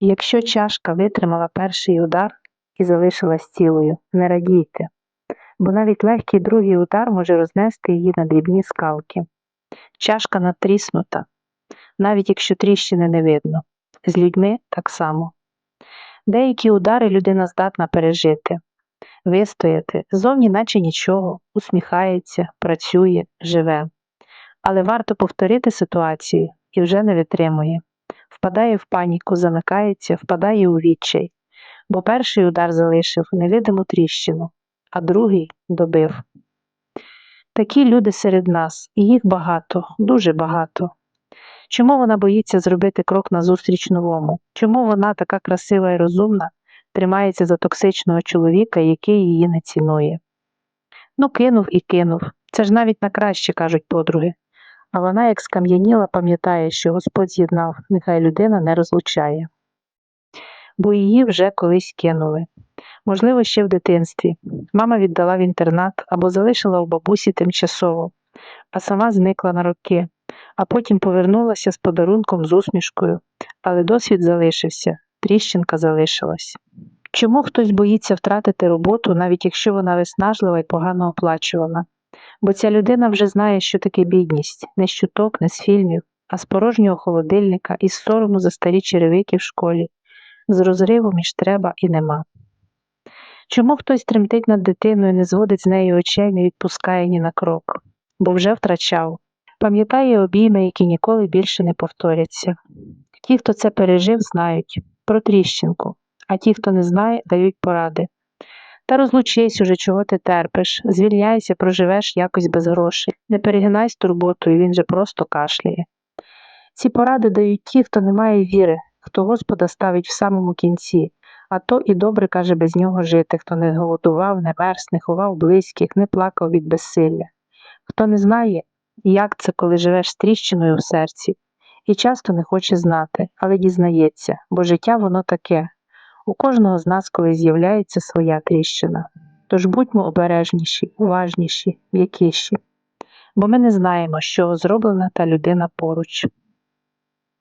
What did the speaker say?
Якщо чашка витримала перший удар і залишилась цілою, не радійте, бо навіть легкий другий удар може рознести її на дрібні скалки. Чашка натріснута, навіть якщо тріщини не видно. З людьми так само. Деякі удари людина здатна пережити, вистояти, зовні наче нічого, усміхається, працює, живе. Але варто повторити ситуацію і вже не витримує. Впадає в паніку, замикається, впадає у відчай, бо перший удар залишив невидиму тріщину, а другий добив. Такі люди серед нас, і їх багато, дуже багато. Чому вона боїться зробити крок назустріч новому? Чому вона, така красива і розумна, тримається за токсичного чоловіка, який її не цінує? Ну, кинув і кинув. Це ж навіть на краще, кажуть подруги. А вона, як скам'яніла, пам'ятає, що Господь з'єднав, нехай людина не розлучає. Бо її вже колись кинули. Можливо, ще в дитинстві. Мама віддала в інтернат або залишила у бабусі тимчасово, а сама зникла на роки, а потім повернулася з подарунком з усмішкою, але досвід залишився, тріщинка залишилась. Чому хтось боїться втратити роботу, навіть якщо вона виснажлива і погано оплачувана? Бо ця людина вже знає, що таке бідність, не з чуток, не з фільмів, а з порожнього холодильника, із сорому за старі черевики в школі, з розриву між треба і нема. Чому хтось тремтить над дитиною, не зводить з неї очей, не відпускає ні на крок, бо вже втрачав, пам'ятає обійми, які ніколи більше не повторяться. Ті, хто це пережив, знають про тріщинку, а ті, хто не знає, дають поради. Та розлучись уже, чого ти терпиш, звільняйся, проживеш якось без грошей, не перегинай з турботою, він же просто кашляє. Ці поради дають ті, хто не має віри, хто Господа ставить в самому кінці, а то і добре каже без нього жити, хто не голодував, не мерз, не ховав близьких, не плакав від безсилля, хто не знає, як це, коли живеш з тріщиною в серці, і часто не хоче знати, але дізнається, бо життя воно таке. У кожного з нас колись з'являється своя тріщина. Тож будьмо обережніші, уважніші, м'якіші, бо ми не знаємо, що зроблена та людина поруч.